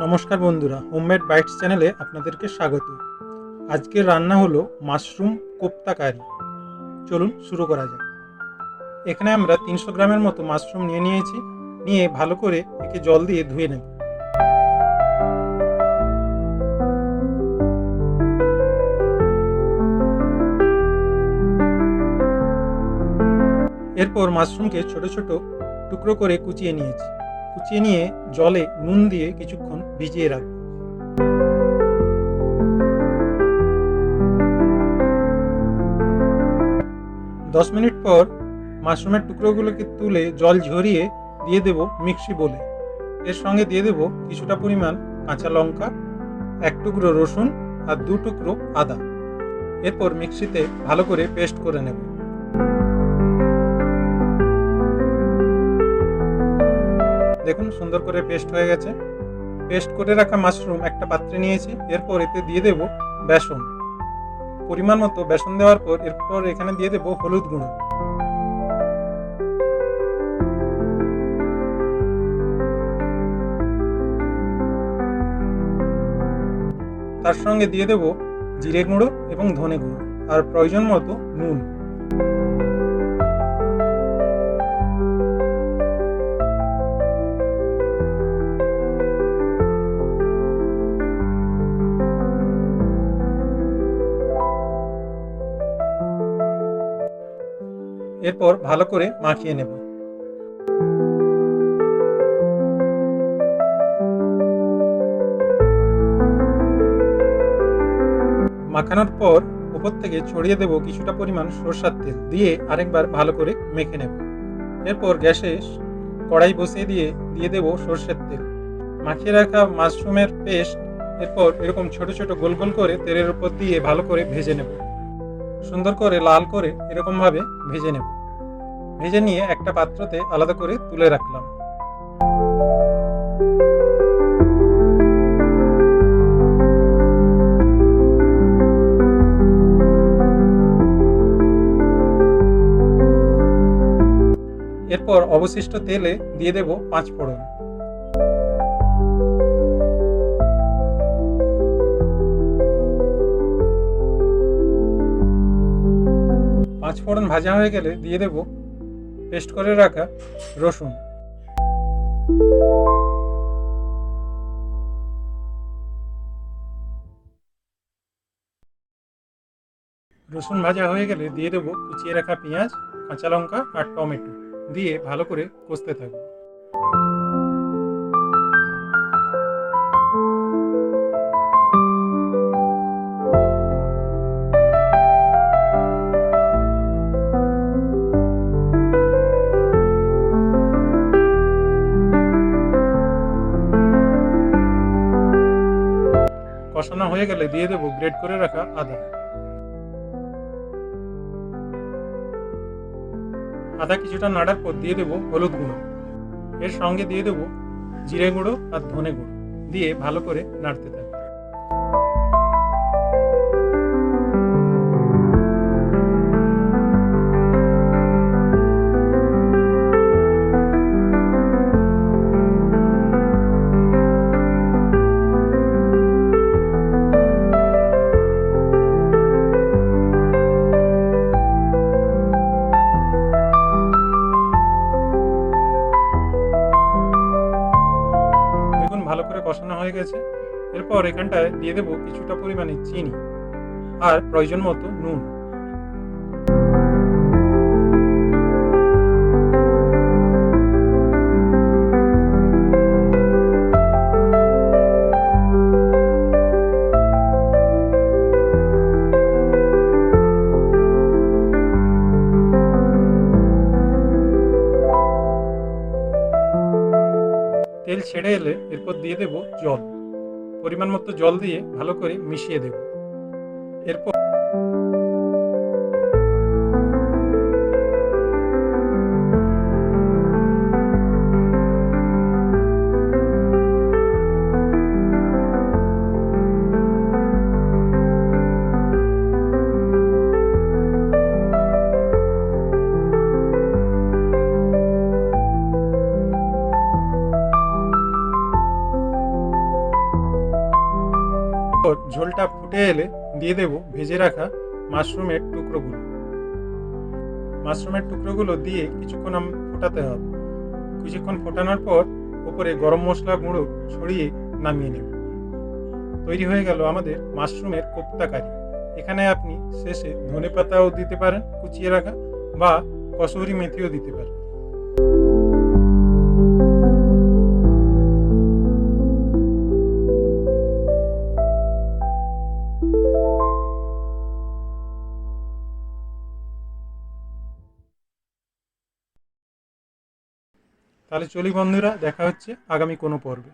নমস্কার বন্ধুরা homemade bytes চ্যানেলে আপনাদেরকে স্বাগত। আজকের রান্না হলো মাশরুম কোপ্তা কারি চলুন শুরু করা যাক। এখানে আমরা তিনশো গ্রামের মতো মাশরুম নিয়ে নিয়েছি, নিয়ে ভালো করে একে জল দিয়ে ধুয়ে নেব। এরপর মাশরুমকে ছোট ছোট টুকরো করে কুচিয়ে নিয়েছি। কুচিয়ে নিয়ে জলে নুন দিয়ে কিছুক্ষণ ভিজিয়ে রাখব। দশ মিনিট পর মাশরুমের টুকরোগুলোকে তুলে জল ঝরিয়ে দিয়ে দেব মিক্সি বলে। এর সঙ্গে দিয়ে দেব কিছুটা পরিমাণ কাঁচা লঙ্কা, এক টুকরো রসুন আর দু টুকরো আদা। এরপর মিক্সিতে ভালো করে পেস্ট করে নেব। দেখুন, সুন্দর করে পেস্ট হয়ে গেছে। পেস্ট করে রাখা মাশরুম একটা পাত্রে নিয়েছি, এরপর এতে দিয়ে দেব বেসন। পরিমাণ মতো বেসন দেওয়ার পর এরপর এখানে দিয়ে দেব হলুদ গুঁড়ো। তার সঙ্গে দিয়ে দেব জিরে গুঁড়ো এবং ধনে গুঁড়ো। আর প্রয়োজন মতো নুন। এরপর ভালো করে মাখিয়ে নেব। মাখানোর পর উপর থেকে ছড়িয়ে দেব কিছুটা পরিমাণ সরষার তেল দিয়ে আরেকবার ভালো করে মেখে নেব। এরপর গ্যাসে কড়াই বসিয়ে দিয়ে দিয়ে দেব সর্ষের তেল। মাখিয়ে রাখা মাশরুমের পেস্ট এরপর এরকম ছোট ছোট গোল গোল করে তেলের উপর দিয়ে ভালো করে ভেজে নেব। সুন্দর করে লাল করে এরকমভাবে ভেজে নেব। ভেজে নিয়ে একটা পাত্রতে আলাদা করে তুলে রাখলাম। এরপর অবশিষ্ট তেলে দিয়ে দেব পাঁচ ফোড়ন। পাঁচ ফোড়ন ভাজা হয়ে গেলে দিয়ে দেব পেস্ট করে রাখা রসুন। রসুন ভাজা হয়ে গেলে দিয়ে দেবো কুচিয়ে রাখা পেঁয়াজ, কাঁচা লঙ্কা আর টমেটো। দিয়ে ভালো করে কষতে থাকব। কষানো হয়ে গেলে দিয়ে দেবো গ্রেড করে রাখা আদা। আদা কিছুটা নাড়ার পর দিয়ে দেবো হলুদ গুঁড়ো। এর সঙ্গে দিয়ে দেবো জিরে গুঁড়ো আর ধনে গুঁড়ো। দিয়ে ভালো করে নাড়তে থাকব। ভালো করে কষানো হয়ে গেছে। এরপর এখানটায় দিয়ে দেবো কিছুটা পরিমাণে চিনি আর প্রয়োজন মতো নুন। ছেড়ে এলে এরপর দিয়ে দেব জল। পরিমাণ মতো জল দিয়ে ভালো করে মিশিয়ে দেব। এরপর ঝোলটা ফুটে এলে দিয়ে দেব ভেজে রাখা মাশরুমের টুকরোগুলো। মাশরুমের টুকরোগুলো দিয়ে কিছুক্ষণ আম ফোটাতে হবে। কিছুক্ষণ ফোটানোর পর ওপরে গরম মশলা গুঁড়ো ছড়িয়ে নামিয়ে নেব। তৈরি হয়ে গেল আমাদের মাশরুমের কোপ্তা কারি। এখানে আপনি শেষে ধনে পাতাও দিতে পারেন কুচিয়ে রাখা বা কসুরি মেথিও দিতে পারেন। তাহলে চলি বন্ধুরা দেখা হচ্ছে আগামী কোনো পর্বে।